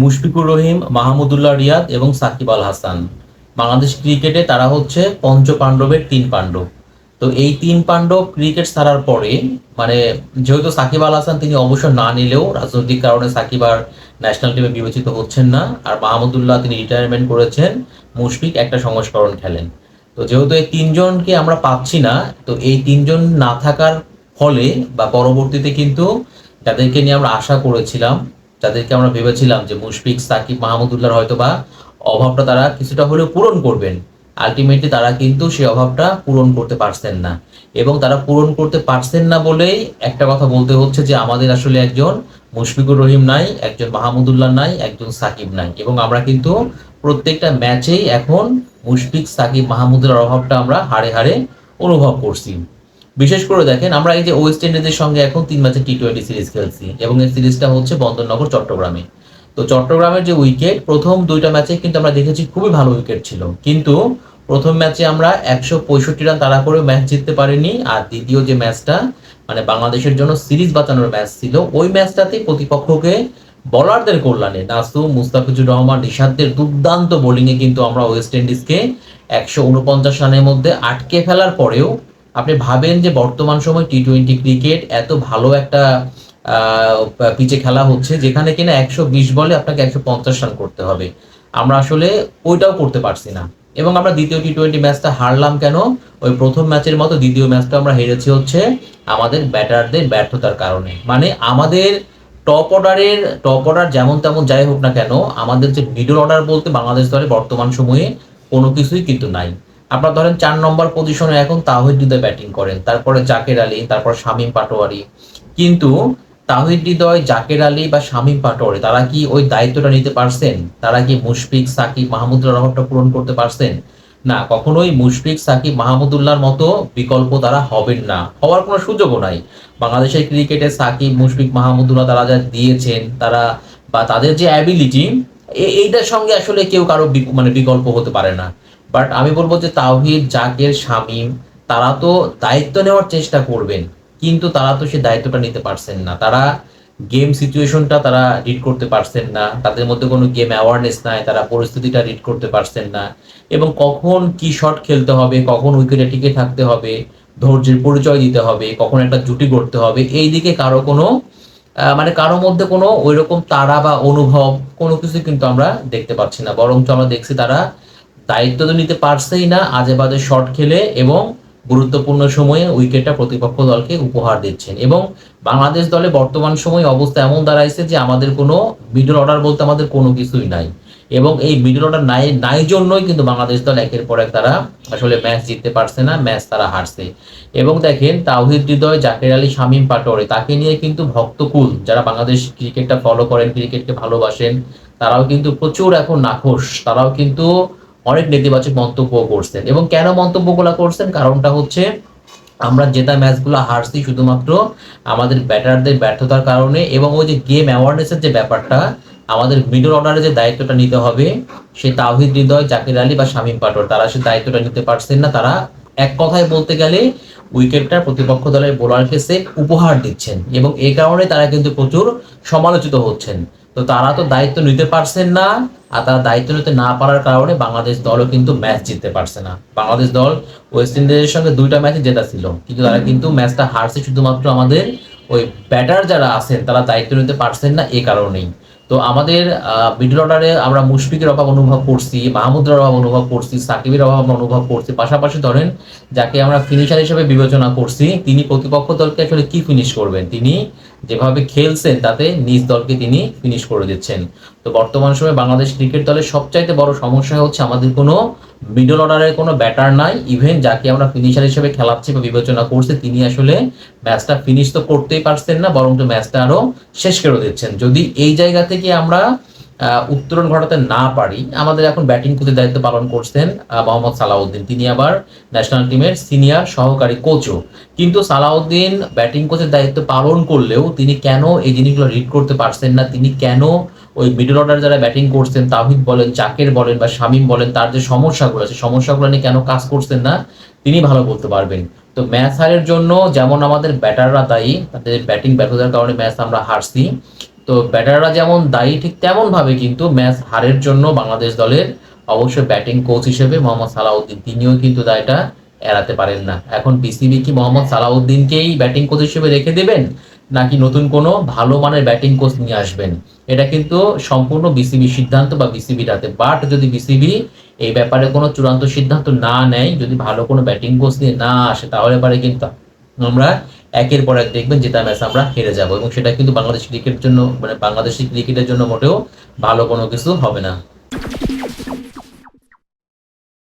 মুশফিকুর রহিম, মাহমুদুল্লাহ রিয়াদ এবং সাকিব আল হাসান। বাংলাদেশ ক্রিকেটে তারা হচ্ছে পঞ্চ পাণ্ডবের তিন পাণ্ডব। তো এই তিন পাণ্ডব ক্রিকেট ছাড়ার পরে মানে যেহেতু সাকিব আল হাসান তিনি অবসর না নিলেও রাজনৈতিক কারণে সাকিব আর ন্যাশনাল টিমে বিবেচিত হচ্ছেন না। আর মাহমুদুল্লাহ তিনি রিটায়ারমেন্ট করেছেন। মুশফিক একটা সংস্করণ খেলেন। তো যেহেতু এই তিনজনকে আমরা পাচ্ছি না, তো এই তিনজন না থাকার ফলে বা পরবর্তীতে কিন্তু যাদেরকে নিয়ে আমরা আশা করেছিলাম যাদেরকে আমরা ভেবেছিলাম যে মুশফিক, সাকিব, মাহমুদুল্লাহর হয়তো বা অভাবটা তারা কিছুটা হলেও পূরণ করবেন। আলটিমেটলি তারা কিন্তু সেই অভাবটা পূরণ করতে পারছেন না। এবং তারা পূরণ করতে পারছেন না বলেই একটা কথা বলতে হচ্ছে যে আমাদের আসলে একজন মুশফিকুর রহিম নাই, একজন মাহমুদুল্লাহ নাই, একজন সাকিব নাই। এবং আমরা কিন্তু প্রত্যেকটা ম্যাচেই এখন মুশফিক, সাকিব, মাহমুদুল্লাহর অভাবটা আমরা হাড়ে হাড়ে অনুভব করছি। বিশেষ করে দেখেন, আমরা এই যে ওয়েস্ট ইন্ডিজের সঙ্গে এখন তিন ম্যাচে টি টোয়েন্টি সিরিজ খেলছি এবং এই সিরিজটা হচ্ছে বন্দরনগর চট্টগ্রামে। তো চট্টগ্রামের যে উইকেট প্রথম দুইটা ম্যাচে কিন্তু আমরা দেখেছি খুবই ভালো উইকেট ছিল। কিন্তু প্রথম ম্যাচে আমরা একশো পঁয়ষট্টি রান তাড়া করে ম্যাচ জিততে পারিনি আর দ্বিতীয় যে ম্যাচটা মানে বাংলাদেশের জন্য সিরিজ বাঁচানোর ম্যাচ ছিল, ওই ম্যাচটাতে প্রতিপক্ষকে বলারদের কল্যাণে নাসুম, মুস্তাফিজুর রহমান নিশাদদের দুর্দান্ত বোলিংয়ে কিন্তু আমরা ওয়েস্ট ইন্ডিজকে একশো উনপঞ্চাশ রানের মধ্যে আটকে ফেলার পরেও আপনি ভাবেন যে বর্তমান সময় টি টোয়েন্টি ক্রিকেট এত ভালো একটা পিচে খেলা হচ্ছে যেখানে কিনা একশো বিশ বলে আপনাকে একশো পঞ্চাশ রান করতে হবে। আমরা আসলে ওইটাও করতে পারছি না। এবং আমরা দ্বিতীয় টি টোয়েন্টি ম্যাচটা হারলাম কেন? ওই প্রথম ম্যাচের মতো দ্বিতীয় ম্যাচটা আমরা হেরেছি হচ্ছে আমাদের ব্যাটারদের ব্যর্থতার কারণে। মানে আমাদের টপ অর্ডারের টপ অর্ডার যেমন তেমন যাই হোক না কেন, আমাদের যে মিডল অর্ডার বলতে বাংলাদেশ দলে বর্তমান সময়ে কোনো কিছুই কিন্তু নাই। আপনার ধরেন চার নম্বর পজিশনে এখন তাহিদ হৃদয় ব্যাটিং করেন, তারপরে জাকের আলী, তারপর শামীম পাটোয়ারি। কিন্তু তাহিদ হৃদয়, জাকের আলী বা শামীম পাটোয়ারি, তারা কি ওই দায়িত্বটা নিতে পারছেন? তারা কি মুশফিক, সাকিব মাহমুদুল্লাহ রহমতটা পূরণ করতে পারছেন? না, কখনোই মুশফিক, সাকিব, মাহমুদুল্লাহর মতো বিকল্প তারা হবেন না। হওয়ার কোনো সুযোগও নাই। বাংলাদেশের ক্রিকেটে সাকিব, মুশফিক, মাহমুদুল্লাহ তারা যা দিয়েছেন, তারা বা তাদের যে অ্যাবিলিটি এইটার সঙ্গে আসলে কেউ কারও মানে বিকল্প হতে পারে না। বাট আমি বলব যে তাওহিদ, জাকের, শামীম, তারা তো দায়িত্ব নেওয়ার চেষ্টা করবেন। কিন্তু তারা তো সে দায়িত্বটা নিতে পারছেন না। তারা গেম সিচুয়েশনটা তারা রিড করতে পারছেন না। তাদের মধ্যে কোনো গেম অ্যাওয়ারনেস নাই। তারা পরিস্থিতিটা রিড করতে পারছেন না। এবং কখন কি শট খেলতে হবে, কখন উইকেটে টিকে থাকতে হবে, ধৈর্যের পরিচয় দিতে হবে, কখন একটা জুটি করতে হবে, এই দিকে কারও কোনো মানে কারও মধ্যে কোনো ওই রকম তাড়া বা অনুভব কোনো কিছু কিন্তু আমরা দেখতে পাচ্ছি না। বরঞ্চ আমরা দেখছি তারা দায়িত্ব তো নিতে পারছেই না, আজে বাজে শট খেলে এবং গুরুত্বপূর্ণ সময়ে উইকেটটা প্রতিপক্ষ দলকে উপহার দিচ্ছেন। এবং বাংলাদেশ দলে বর্তমান সময় অবস্থা এমন দাঁড়াইছে যে আমাদের কোনো মিডল অর্ডার বলতে আমাদের কোনো কিছুই নাই। এবং এই মিডল অর্ডার নাই নাই জন্যই কিন্তু বাংলাদেশ দল একের পর এক তারা আসলে ম্যাচ জিততে পারছে না ম্যাচ তারা হারছে। এবং দেখেন তাওহিদ হৃদয়, জাকের আলী, শামীম পাটোয়ারি, তাকে নিয়ে কিন্তু ভক্তকুল, যারা বাংলাদেশ ক্রিকেটটা ফলো করেন ক্রিকেটকে ভালোবাসেন, তারাও কিন্তু প্রচুর এখন নাখোশ, তারাও কিন্তু অনেক নেতিবাচক মন্তব্য করছেন। এবং কেন মন্তব্যগুলো করছেন? কারণটা হচ্ছে আমরা জেতা ম্যাচগুলো হারছি শুধুমাত্র আমাদের ব্যাটারদের ব্যর্থতার কারণে এবং ওই যে গেম অ্যাওয়ারনেসের যে ব্যাপারটা, আমাদের মিডল অর্ডারে যে দায়িত্বটা নিতে হবে, সে তাওহিদ হৃদয়, জাকির আলী বা শামীম পাটোয়ার, তারা সে দায়িত্বটা নিতে পারছেন না। তারা এক কথায় বলতে গেলে উইকেটটা প্রতিপক্ষ দলের বোলারকে সে উপহার দিচ্ছেন এবং এই কারণে তারা কিন্তু প্রচুর সমালোচিত হচ্ছেন। তো তারা তো দায়িত্ব নিতে পারছেন না, আর তারা দায়িত্ব নিতে না পারার কারণে বাংলাদেশ দলও কিন্তু ম্যাচ জিততে পারছে না। বাংলাদেশ দল ওয়েস্ট ইন্ডিজের সঙ্গে দুইটা ম্যাচে জেতা ছিল, কিন্তু তারা কিন্তু ম্যাচটা হারছে শুধুমাত্র আমাদের ওই ব্যাটার যারা আছেন, তারা দায়িত্ব নিতে পারছেন না এ কারণেই। তো আমাদের মিডল অর্ডারে আমরা মুশফিকের অভাব অনুভব করছি মাহমুদের অভাব অনুভব করছি, সাকিবের অভাব অনুভব করছি। পাশাপাশি ধরেন, যাকে আমরা ফিনিশার হিসেবে বিবেচনা করছি, তিনি প্রতিপক্ষ দলকে আসলে কি ফিনিশ করবেন? তিনি যেভাবে খেলছেন, তাতে নিজ দলকে তিনি ফিনিশ করে দিচ্ছেন। তো বর্তমান সময়ে বাংলাদেশ ক্রিকেট দলের সবচাইতে বড় সমস্যা হচ্ছে আমাদের কোনো মিডল অর্ডারের কোনো ব্যাটার নাই। ইভেন যাকে আমরা ফিনিশার হিসেবে খেলাচ্ছি বা বিবেচনা করছি, তিনি আসলে ম্যাচটা ফিনিশ তো করতেই পারছেন না বরং তো ম্যাচটা আরও শেষ করে দিচ্ছেন। যদি এই জায়গা থেকে আমরা আহ, উত্তরণ ঘটাতে না পারি আমাদের এখন ব্যাটিং কোচের দায়িত্ব পালন করছেন মোহাম্মদ সালাউদ্দিন। তিনি আবার ন্যাশনাল টিমের সিনিয়র সহকারী কোচও কিন্তু সালাউদ্দিন ব্যাটিং কোচের দায়িত্ব পালন করলেও তিনি কেন এই জিনিসগুলো রিড করতে পারছেন না? তিনি কেন ওই মিডল অর্ডার যারা ব্যাটিং করছেন তাহিদ বলেন চাকের বলেন বা শামীম বলেন তার যে সমস্যাগুলো আছে সমস্যাগুলো নিয়ে কেন কাজ করছেন না? তিনি ভালো বলতে পারবেন। তো ম্যাচ হারের জন্য যেমন আমাদের ব্যাটাররা দায়ী তাদের ব্যাটিং ব্যর্থতার কারণে ম্যাচ আমরা হারছি। তো ব্যাটাররা যেমন দায়ী, ঠিক তেমন ভাবে কিন্তু ম্যাচ হারের জন্য বাংলাদেশ দলের অবশ্যই ব্যাটিং কোচ হিসেবে মোহাম্মদ সালাউদ্দিন, তিনিও কিন্তু দায়টা এড়াতে পারেন না। এখন বিসিবি কি মোহাম্মদ সালাউদ্দিনকেই ব্যাটিং কোচ হিসেবে রেখে দেবেন, নাকি নতুন কোনো ভালো মানের ব্যাটিং কোচ নিয়ে আসবেন? এটা কিন্তু সম্পূর্ণ বিসিবি সিদ্ধান্ত বা বিসিবির হাতে বাট যদি বিসিবি এই ব্যাপারে কোনো চূড়ান্ত সিদ্ধান্ত না নেয়, যদি ভালো কোনো ব্যাটিং কোচ নিয়ে না আসে, তাহলে পারে কিন্তু আমরা একের পর এক দেখবেন জেতা ম্যাচ আমরা হেরে যাব। এবং সেটা কিন্তু বাংলাদেশ ক্রিকেটের জন্য মানে বাংলাদেশি ক্রিকেটের জন্য মোটেও ভালো কোনো কিছু হবে না।